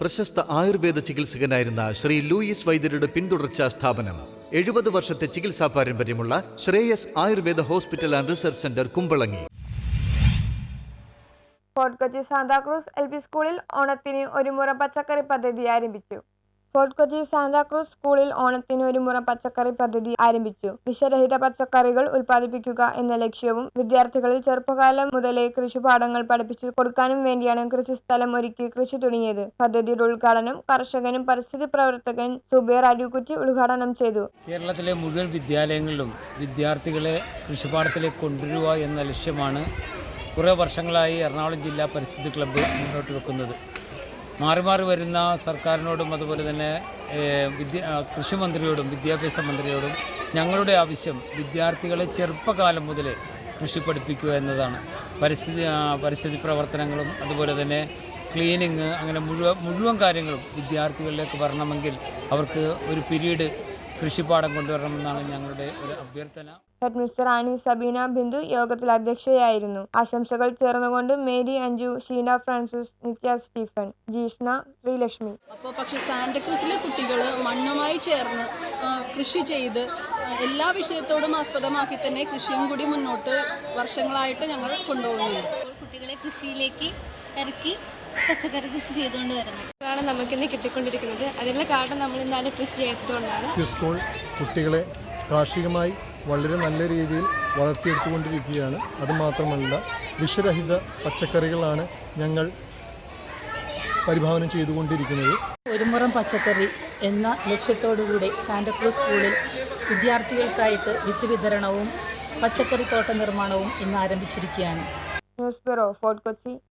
പ്രശസ്ത ആയുർവേദ ചികിത്സകനായിരുന്ന ശ്രീ ലൂയിസ് വൈദ്യരുടെ പിന്തുടർച്ചാ സ്ഥാപനം. എഴുപത് വർഷത്തെ ചികിത്സാ പാരമ്പര്യമുള്ള Sreyas Ayurveda hospital and research centre Kumbalangi. Fort Kochi Santacruz L P സ്കൂളിൽ ഓണത്തിന് ഒരു മുറ പച്ചക്കറി പദ്ധതി ആരംഭിച്ചു. ഫോർട്ട് കൊച്ചി സാന്താക്രൂസ് സ്കൂളിൽ ഓണത്തിന് ഒരു മുറം പച്ചക്കറി പദ്ധതി ആരംഭിച്ചു. വിഷരഹിത പച്ചക്കറികൾ ഉൽപ്പാദിപ്പിക്കുക എന്ന ലക്ഷ്യവും വിദ്യാർത്ഥികളിൽ ചെറുപ്പകാലം മുതലേ കൃഷിപാഠങ്ങൾ പഠിപ്പിച്ചു കൊടുക്കാനും വേണ്ടിയാണ് കൃഷിസ്ഥലം ഒരുക്കി കൃഷി തുടങ്ങിയത്. പദ്ധതിയുടെ ഉദ്ഘാടനം കർഷകനും പരിസ്ഥിതി പ്രവർത്തകൻ സുബേർ അരിക്കുറ്റി ഉദ്ഘാടനം ചെയ്തു. കേരളത്തിലെ മുഴുവൻ വിദ്യാലയങ്ങളിലും വിദ്യാർത്ഥികളെ കൃഷിപാഠത്തിലേക്ക് കൊണ്ടുവരിക എന്ന ലക്ഷ്യമാണ് കുറേ വർഷങ്ങളായി എറണാകുളം ജില്ലാ പരിസ്ഥിതി ക്ലബ്ബ് മുന്നോട്ട് വെക്കുന്നത്. മാറി മാറി വരുന്ന സർക്കാരിനോടും അതുപോലെ തന്നെ വിദ്യ കൃഷി മന്ത്രിയോടും വിദ്യാഭ്യാസ മന്ത്രിയോടും ഞങ്ങളുടെ ആവശ്യം വിദ്യാർത്ഥികളെ ചെറുപ്പകാലം മുതലേ കൃഷി പഠിപ്പിക്കുക എന്നതാണ്. പരിസ്ഥിതി പരിസ്ഥിതി പ്രവർത്തനങ്ങളും അതുപോലെ തന്നെ ക്ലീനിങ് അങ്ങനെ മുഴുവൻ മുഴുവൻ കാര്യങ്ങളും വിദ്യാർത്ഥികളിലേക്ക് വരണമെങ്കിൽ അവർക്ക് ഒരു പിരീഡ് കൃഷിപ്പാഠം കൊണ്ടുവരണമെന്നാണ് ഞങ്ങളുടെ ഒരു അഭ്യർത്ഥന. Head mister Annie Sabeena Bindu യോഗത്തിൽ അധ്യക്ഷയായിരുന്നു. ആശംസകൾ ചേർന്നുകൊണ്ട് Mary Anju Sheena Francis Nithya Stephen Jishna Sreelakshmi. അപ്പോൾ പക്ഷേ സാന്റക്രൂസിലെ കുട്ടികൾ മണ്ണുമായി ചേർന്ന് കൃഷി ചെയ്ത് എല്ലാ വിഷയത്തോടും ആസ്പദമാക്കി തന്നെ കൃഷിയും കൂടി മുന്നോട്ട് വർഷങ്ങളായിട്ട് ഞങ്ങൾ കൊണ്ടുപോകുന്നുണ്ട്. കുട്ടികളെ കൃഷിയിലേക്ക് ഇറക്കി പച്ചക്കറി കൃഷി ചെയ്തുകൊണ്ട് വരുന്നത്. നമുക്കിന്ന് കിട്ടിക്കൊണ്ടിരിക്കുന്നത്. അതിനുള്ള കാരണം നമ്മൾ ഇന്നാലും കൃഷി ചെയ്യാത്തതുകൊണ്ടാണ് സ്കൂൾ കുട്ടികളെ കാർഷികമായി വളരെ നല്ല രീതിയിൽ വളർത്തിയെടുത്തുകൊണ്ടിരിക്കുകയാണ്. അതുമാത്രമല്ല വിഷരഹിത പച്ചക്കറികളാണ് ഞങ്ങൾ പരിഭാവനം ചെയ്തുകൊണ്ടിരിക്കുന്നത്. ഒരുമുറം പച്ചക്കറി എന്ന ലക്ഷ്യത്തോടുകൂടി സാന്റക്രൂസ് സ്കൂളിൽ വിദ്യാർത്ഥികൾക്കായിട്ട് വിത്ത് വിതരണവും പച്ചക്കറി തോട്ട നിർമ്മാണവും ഇന്ന് ആരംഭിച്ചിരിക്കുകയാണ്. News bureau Fort Kochi.